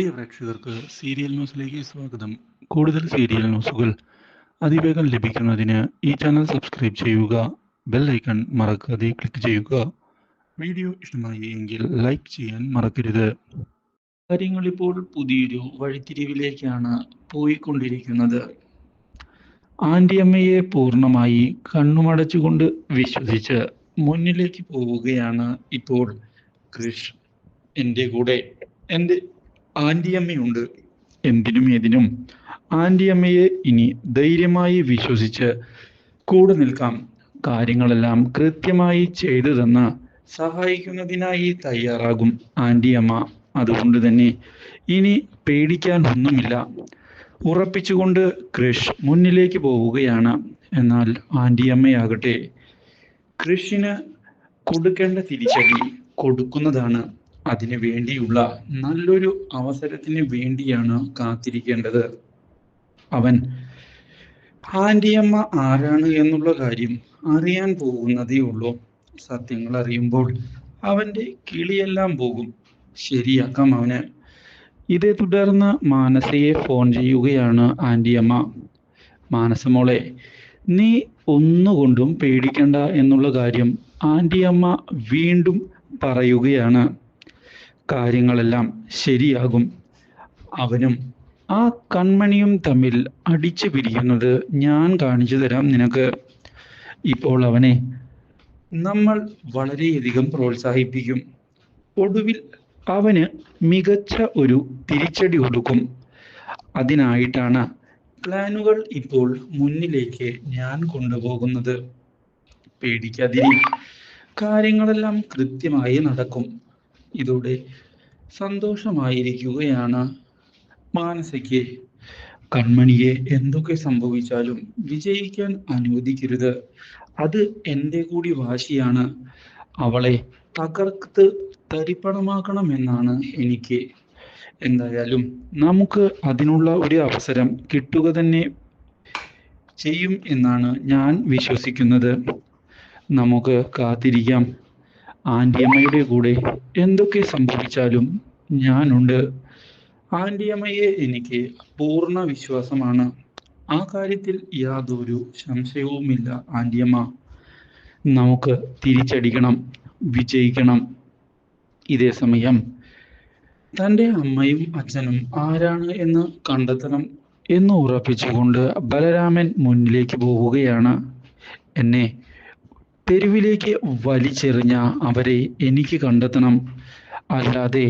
പ്രിയ പ്രേക്ഷകർക്ക് സീരിയൽ ന്യൂസിലേക്ക് സ്വാഗതം. കൂടുതൽ സീരിയൽ ന്യൂസുകൾ അതിവേഗം ലഭിക്കുന്നതിന് ഈ ചാനൽ സബ്സ്ക്രൈബ് ചെയ്യുക ബെൽ ഐക്കൺ മറക്കാതെ ക്ലിക്ക് ചെയ്യുക. വീഡിയോ ഇഷ്ടമായി എങ്കിൽ ലൈക്ക് ചെയ്യാൻ മറക്കരുത്. കാര്യങ്ങൾ ഇപ്പോൾ പുതിയൊരു വഴിത്തിരിവിലേക്കാണ് പോയിക്കൊണ്ടിരിക്കുന്നത്. ആന്റിയമ്മയെ പൂർണമായി കണ്ണുമടച്ചുകൊണ്ട് വിശ്വസിച്ച് മുന്നിലേക്ക് പോവുകയാണ് ഇപ്പോൾ കൃഷ് എന്റെ കൂടെ എന്റെ ആന്റിയമ്മയുണ്ട്. എന്തിനും ഏതിനും. ആന്റിയമ്മയെ ഇനി ധൈര്യമായി വിശ്വസിച്ച് കൂടെ നിൽക്കാം. കാര്യങ്ങളെല്ലാം കൃത്യമായി ചെയ്തു തന്ന് സഹായിക്കുന്നതിനായി തയ്യാറാകും ആന്റിയമ്മ. അതുകൊണ്ട് തന്നെ ഇനി പേടിക്കാൻ ഒന്നുമില്ല. ഉറപ്പിച്ചുകൊണ്ട് ക്രിഷ് മുന്നിലേക്ക് പോവുകയാണ്. എന്നാൽ ആന്റിയമ്മയാകട്ടെ കൃഷിന് കൊടുക്കേണ്ട തിരിച്ചടി കൊടുക്കുന്നതാണ്. അതിനു വേണ്ടിയുള്ള നല്ലൊരു അവസരത്തിന് വേണ്ടിയാണ് കാത്തിരിക്കേണ്ടത്. അവൻ ആന്റിയമ്മ ആരാണ് എന്നുള്ള കാര്യം അറിയാൻ പോകുന്നതേ ഉള്ളൂ. സത്യങ്ങൾ അറിയുമ്പോൾ അവന്റെ കിളിയെല്ലാം പോകും. ശരിയാക്കാം അവന്. ഇതേ തുടർന്ന് മാനസയെ ഫോൺ ചെയ്യുകയാണ് ആന്റിയമ്മ മാനസമോളെ നീ ഒന്നുകൊണ്ടും പേടിക്കണ്ട എന്നുള്ള കാര്യം ആന്റിയമ്മ വീണ്ടും പറയുകയാണ്. കാര്യങ്ങളെല്ലാം ശരിയാകും. അവനും ആ കൺമണിയും തമ്മിൽ അടിച്ചു പിരിയുന്നത് ഞാൻ കാണിച്ചു തരാം നിനക്ക്. ഇപ്പോൾ അവനെ നമ്മൾ വളരെയധികം പ്രോത്സാഹിപ്പിക്കും. ഒടുവിൽ അവന് മികച്ച ഒരു തിരിച്ചടി കൊടുക്കും അതിനായിട്ടാണ് പ്ലാനുകൾ ഇപ്പോൾ മുന്നിലേക്ക് ഞാൻ കൊണ്ടുപോകുന്നത്. പേടിക്കാതിരി. കാര്യങ്ങളെല്ലാം കൃത്യമായി നടക്കും. ഇതോടെ സന്തോഷമായിരിക്കുകയാണ്. മാനസയ്ക്ക് കൺമണിയെ എന്തൊക്കെ സംഭവിച്ചാലും വിജയിക്കാൻ അനുവദിക്കരുത്. അത് എന്റെ കൂടി വാശിയാണ്. അവളെ തകർത്ത് തരിപ്പണമാക്കണമെന്നാണ് എനിക്ക്. എന്തായാലും നമുക്ക് അതിനുള്ള ഒരു അവസരം കിട്ടുക തന്നെ ചെയ്യും എന്നാണ് ഞാൻ വിശ്വസിക്കുന്നത്. നമുക്ക് കാത്തിരിക്കാം. ആന്റിയമ്മയുടെ കൂടെ എന്തൊക്കെ സംഭവിച്ചാലും ഞാനുണ്ട്. ആന്റിയമ്മയെ എനിക്ക് പൂർണ വിശ്വാസമാണ്. ആ കാര്യത്തിൽ യാതൊരു സംശയവുമില്ല ആന്റിയമ്മ. നമുക്ക് തിരിച്ചടിക്കണം വിജയിക്കണം. ഇതേ സമയം തന്റെ അമ്മയും അച്ഛനും ആരാണ് എന്ന് കണ്ടെത്തണം എന്ന് ഉറപ്പിച്ചുകൊണ്ട് ബലരാമൻ മുന്നിലേക്ക് പോവുകയാണ്. എന്നെ തെരുവിലേക്ക് വലിച്ചെറിഞ്ഞ അവരെ എനിക്ക് കണ്ടെത്തണം. അല്ലാതെ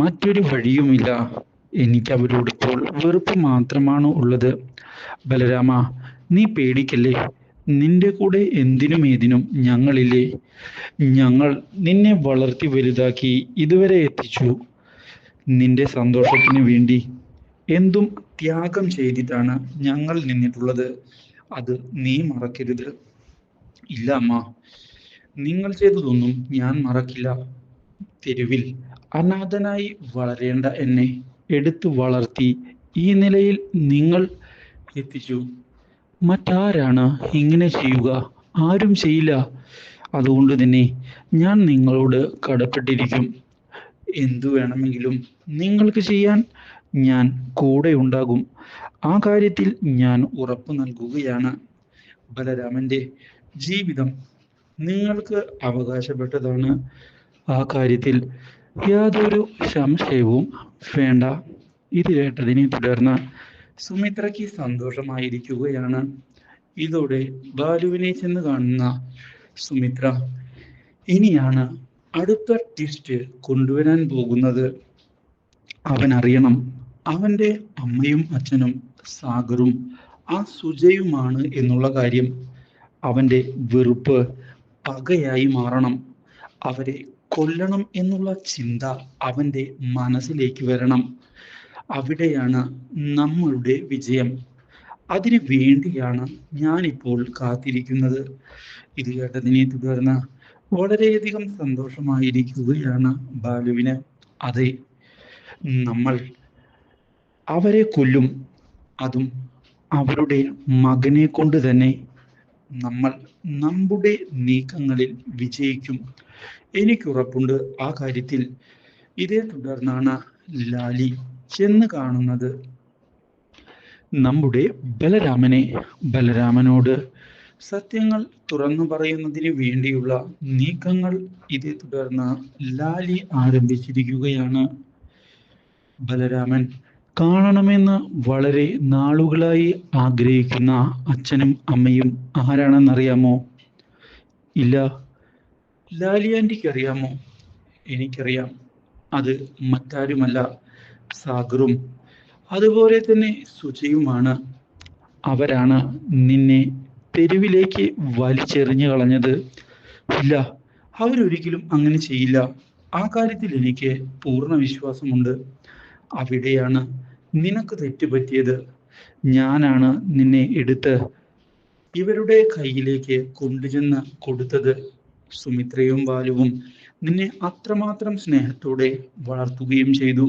മറ്റൊരു വഴിയുമില്ല. എനിക്ക് അവരോട് ഇപ്പോൾ വെറുപ്പ് മാത്രമാണ് ഉള്ളത്. ബലരാമ നീ പേടിക്കല്ലേ? നിന്റെ കൂടെ എന്തിനും ഏതിനും ഞങ്ങളില്ലേ? ഞങ്ങൾ നിന്നെ വളർത്തി വലുതാക്കി ഇതുവരെ എത്തിച്ചു. നിന്റെ സന്തോഷത്തിന് വേണ്ടി എന്തും ത്യാഗം ചെയ്തിട്ടാണ് ഞങ്ങൾ നിന്നിട്ടുള്ളത്. അത് നീ മറക്കരുത്. ഇല്ല അമ്മ. നിങ്ങൾ ചെയ്തതൊന്നും ഞാൻ മറക്കില്ല. തെരുവിൽ അനാഥനായി വളരേണ്ട എന്നെ എടുത്തു വളർത്തി ഈ നിലയിൽ നിങ്ങൾ എത്തിച്ചു. മറ്റാരാണ് ഇങ്ങനെ ചെയ്യുക? ആരും ചെയ്യില്ല. അതുകൊണ്ട് തന്നെ ഞാൻ നിങ്ങളോട് കടപ്പെട്ടിരിക്കും. എന്തു വേണമെങ്കിലും നിങ്ങൾക്ക് ചെയ്യാൻ ഞാൻ കൂടെ ഉണ്ടാകും. ആ കാര്യത്തിൽ ഞാൻ ഉറപ്പു നൽകുകയാണ്. ബലരാമന്റെ ജീവിതം. നിങ്ങൾക്ക് അവകാശപ്പെട്ടതാണ് ആ കാര്യത്തിൽ യാതൊരു സംശയവും വേണ്ട. ഇത് കേട്ടതിനെ തുടർന്ന് സുമിത്രയ്ക്ക് സന്തോഷമായിരിക്കുകയാണ്. ഇതോടെ ബാലുവിനെ ചെന്ന് കാണുന്ന സുമിത്ര ഇനിയാണ് അടുത്ത ട്വിസ്റ്റ് കൊണ്ടുവരാൻ പോകുന്നത്. അവൻ അറിയണം. അവന്റെ അമ്മയും അച്ഛനും സാഗറും ആ സുജയുമാണ് എന്നുള്ള കാര്യം. അവന്റെ വെറുപ്പ് പകയായി മാറണം. അവരെ കൊല്ലണം എന്നുള്ള ചിന്ത അവന്റെ മനസ്സിലേക്ക് വരണം. അവിടെയാണ് നമ്മളുടെ വിജയം. അതിനു വേണ്ടിയാണ് ഞാനിപ്പോൾ കാത്തിരിക്കുന്നത്. ഇത് കേട്ടതിനെ തുടർന്ന് വളരെയധികം സന്തോഷമായിരിക്കുകയാണ് ബാലുവിന്. അതെ നമ്മൾ അവരെ കൊല്ലും. അതും അവരുടെ മകനെ കൊണ്ട് തന്നെ നമ്മൾ നമ്മുടെ നീക്കങ്ങളിൽ വിജയിക്കും. എനിക്കുറപ്പുണ്ട് ആ കാര്യത്തിൽ. ഇതേ തുടർന്നാണ് ലാലി ചെന്ന് കാണുന്നത്. നമ്മുടെ ബലരാമനെ ബലരാമനോട് സത്യങ്ങൾ തുറന്നു പറയുന്നതിന് വേണ്ടിയുള്ള നീക്കങ്ങൾ ഇതേ തുടർന്ന് ലാലി ആരംഭിച്ചിരിക്കുകയാണ്. ബലരാമൻ കാണണമെന്ന് വളരെ നാളുകളായി ആഗ്രഹിക്കുന്ന അച്ഛനും അമ്മയും ആരാണെന്നറിയാമോ? ഇല്ല. ലാലിയാന്റിക്ക് അറിയാമോ? എനിക്കറിയാം. അത് മറ്റാരുമല്ല. സാഗറും. അതുപോലെ തന്നെ സുജയുമാണ്. അവരാണ് നിന്നെ തെരുവിലേക്ക് വലിച്ചെറിഞ്ഞു കളഞ്ഞത്. ഇല്ല. അവരൊരിക്കലും അങ്ങനെ ചെയ്യില്ല. ആ കാര്യത്തിൽ എനിക്ക് പൂർണ വിശ്വാസമുണ്ട്. അവിടെയാണ് നിനക്ക് തെറ്റുപറ്റിയത്. ഞാനാണ് നിന്നെ എടുത്ത് ഇവരുടെ കയ്യിലേക്ക് കൊണ്ടുചെന്ന് കൊടുത്തത്. സുമിത്രയും ബാലുവും നിന്നെ അത്രമാത്രം സ്നേഹത്തോടെ വളർത്തുകയും ചെയ്തു.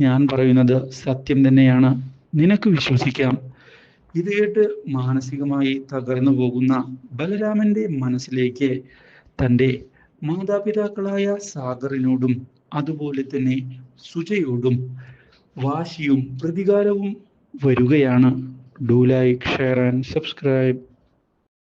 ഞാൻ പറയുന്നത് സത്യം തന്നെയാണ്. നിനക്ക് വിശ്വസിക്കാം. ഇത് കേട്ട് മാനസികമായി തകർന്നു പോകുന്ന ബലരാമന്റെ മനസ്സിലേക്ക് തന്റെ മാതാപിതാക്കളായ സാഗറിനോടും അതുപോലെ തന്നെ സുജയോടും വാശിയും പ്രതികാരവും വരികയാണ്. Do like share and subscribe